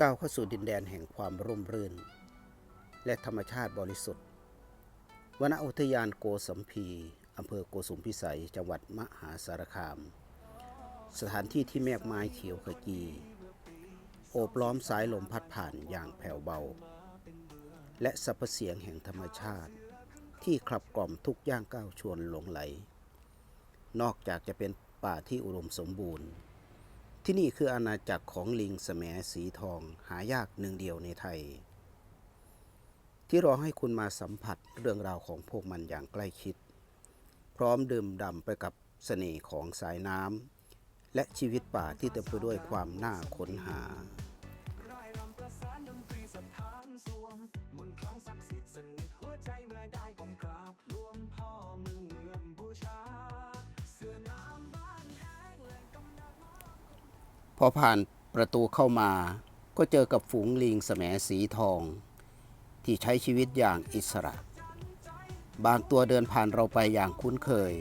ก้าวเข้าสู่ดินแดนแห่งความร่มรื่น และธรรมชาติบริสุทธิ์วนอุทยานโกสัมพีอำเภอโกสุมพิสัย จังหวัดมหาสารคาม สถานที่ที่แมกไม้เขียวขจี โอบล้อมสายลมพัดผ่านอย่างแผ่วเบา และสรรพเสียงแห่งธรรมชาติ ที่ขับกล่อมทุกย่างก้าวชวนหลงไหล นอกจากจะเป็นป่าที่อุดมสมบูรณ์ ที่นี่คืออาณาจักรของลิงแสมสีทองหายากหนึ่งเดียวในไทย ที่รอให้คุณมาสัมผัสเรื่องราวของพวกมันอย่างใกล้ชิด พร้อมดื่มด่ำไปกับเสน่ห์ของสายน้ำและชีวิตป่าที่เต็มไปด้วยความน่าค้นหา อผ่านประตูเข้ามา ก็เจอกับฝูงลิงแสมสีทอง ที่ใช้ชีวิตอย่างอิสระ บางตัวเดินผ่านเราไปอย่างคุ้นเคย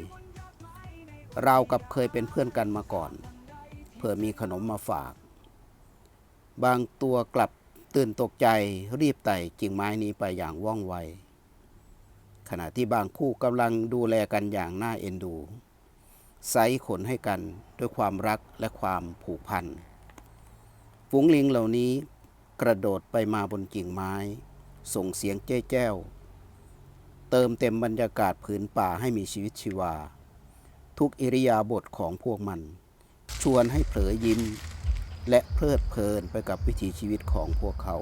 เรากับเคยเป็นเพื่อนกันมาก่อน เพื่อมีขนมมาฝาก บางตัวกลับตื่นตกใจรีบไต่กิ่งไม้นี้ไปอย่างว่องไว ขณะที่บางคู่กำลังดูแลกันอย่างน่าเอ็นดู ไซขนให้กันด้วยความรักและความผูกพัน ฝูงลิงเหล่านี้กระโดดไปมาบนกิ่งไม้ ส่งเสียงเจ้แจ้ว เติมเต็มบรรยากาศผืนป่าให้มีชีวิตชีวา ทุกอิริยาบถของพวกมัน ชวนให้เผลอยิ้ม และเพลิดเพลินไปกับวิถีชีวิตของพวกเขา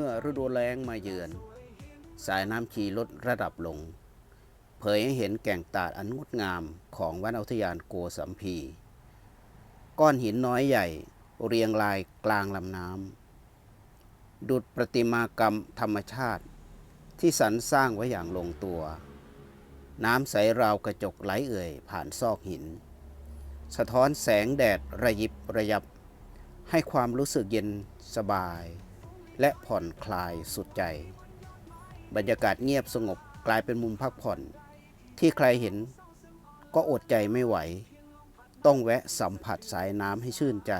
มื่อฤดูแล้งมาเยือน สายน้ำชีลดระดับลง เผยให้เห็นแก่งตาดอันงดงามของวันอุทยานโกสัมพี ก้อนหินน้อยใหญ่เรียงรายกลางลำน้ำ ดุดประติมากรรมธรรมชาติ ที่สรรสร้างไว้อย่างลงตัว น้ำใสราวกระจกไหลเอ่ยผ่านซอกหิน สะท้อนแสงแดดระยิบระยับ ให้ความรู้สึกเย็นสบาย และผ่อนคลายสุดใจ บรรยากาศเงียบสงบกลายเป็นมุมพักผ่อน ที่ใครเห็นก็อดใจไม่ไหว ต้องแวะสัมผัสสายน้ำให้ชื่นใจ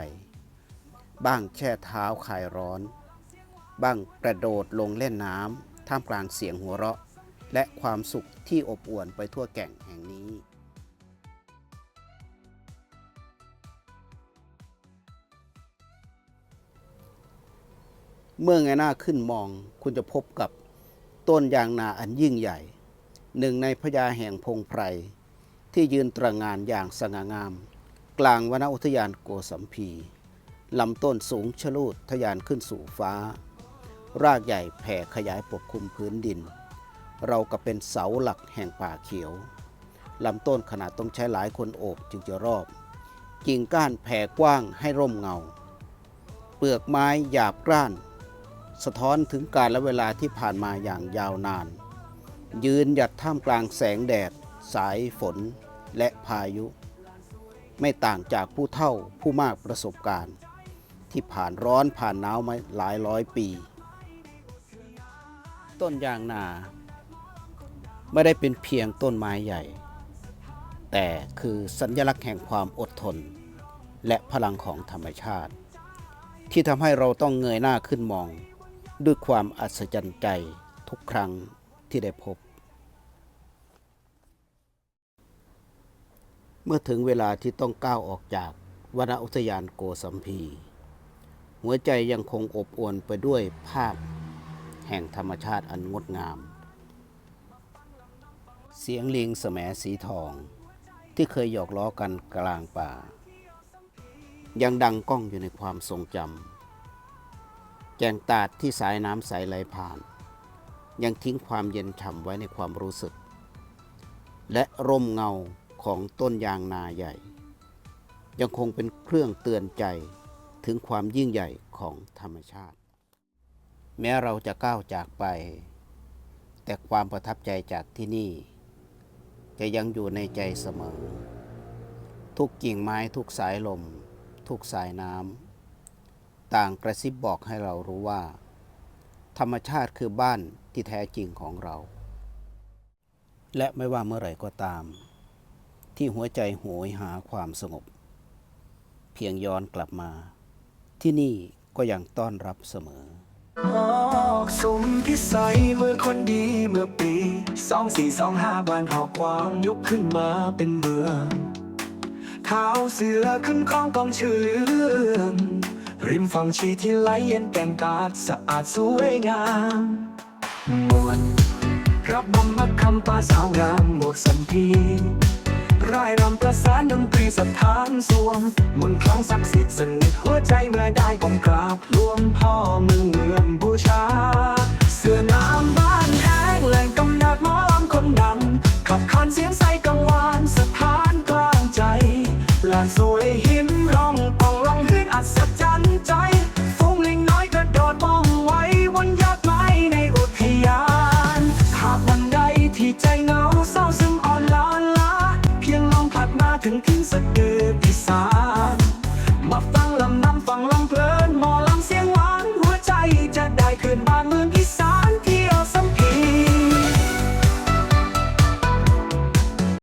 บ้างแช่เท้าคลายร้อน บ้างกระโดดลงเล่นน้ำท่ามกลางเสียงหัวเราะ และความสุขที่อบอวลไปทั่วแก่งแห่ง เมื่อไงหน้าขึ้นมอง คุณจะพบกับต้นยางนาอันยิ่งใหญ่ หนึ่งในพญาแห่งพงไพร ที่ยืนตระงานอย่างสง่างาม กลางวนอุทยานโกสัมพีลำต้นสูงชะลูดทะยานขึ้นสู่ฟ้า รากใหญ่แผ่ขยายปกคลุมพื้นดิน เราก็เป็นเสาหลักแห่งป่าเขียวลำต้นขนาดต้องใช้หลายคนโอบจึงจะรอบ กิ่งก้านแผ่กว้างให้ร่มเงา เปลือกไม้หยาบกร้าน สะท้อนถึงการและเวลาที่ผ่านมาอย่างยาวนาน ยืนหยัดท่ามกลางแสงแดด สายฝนและพายุ ไม่ต่างจากผู้เฒ่าผู้มากประสบการณ์ ที่ผ่านร้อนผ่านหนาวมาหลายร้อยปี ต้นยางนาไม่ได้เป็นเพียงต้นไม้ใหญ่ แต่คือสัญลักษณ์แห่งความอดทน และพลังของธรรมชาติ ที่ทำให้เราต้องเงยหน้าขึ้นมอง ด้วยความอัศจรรย์ใจทุกครั้งที่ได้พบ เมื่อถึงเวลาที่ต้องก้าวออกจากวนอุทยานโกสัมพี หัวใจยังคงอบอวลไปด้วยภาพ แห่งธรรมชาติอันงดงาม เสียงลิงแสมสีทอง ที่เคยหยอกล้อกันกลางป่า ยังดังก้องอยู่ในความทรงจำ แกงตาดที่สายน้ำใสไหลผ่าน ยังทิ้งความเย็นฉ่ำไว้ในความรู้สึก และร่มเงาของต้นยางนาใหญ่ ยังคงเป็นเครื่องเตือนใจถึงความยิ่งใหญ่ของธรรมชาติ แม้เราจะก้าวจากไป แต่ความประทับใจจากที่นี่ จะยังอยู่ในใจเสมอ ทุกกิ่งไม้ทุกสายลม ทุกสายน้ำ ต่างกระซิบบอกให้เรารู้ว่า ธรรมชาติคือบ้านที่แท้จริงของเรา และไม่ว่าเมื่อไหร่ก็ตาม ที่หัวใจโหยหาความสงบ เพียงย้อนกลับมา ที่นี่ก็ยังต้อนรับเสมอออกสมพิสัยเมื่อคนดีเมื่อปีสองสี่สองห้าบ้านหอกความยุคขึ้นมาเป็นเมืองเท้าเสือขึ้นคลองกองเชื่อง ริมฝั่งชีที่ไหลเย็นแก่งกาดสะอาดสวยงามมวลรับบำมักคำปาสาวงามหมวกสันพีร่ายรำประสานดนตรีสถานสวงมนคล้องศักดิ์สิทธิ์สนิทหัวใจเมื่อได้ก้มกราบรวมพ่อเมืองเมืองบูชา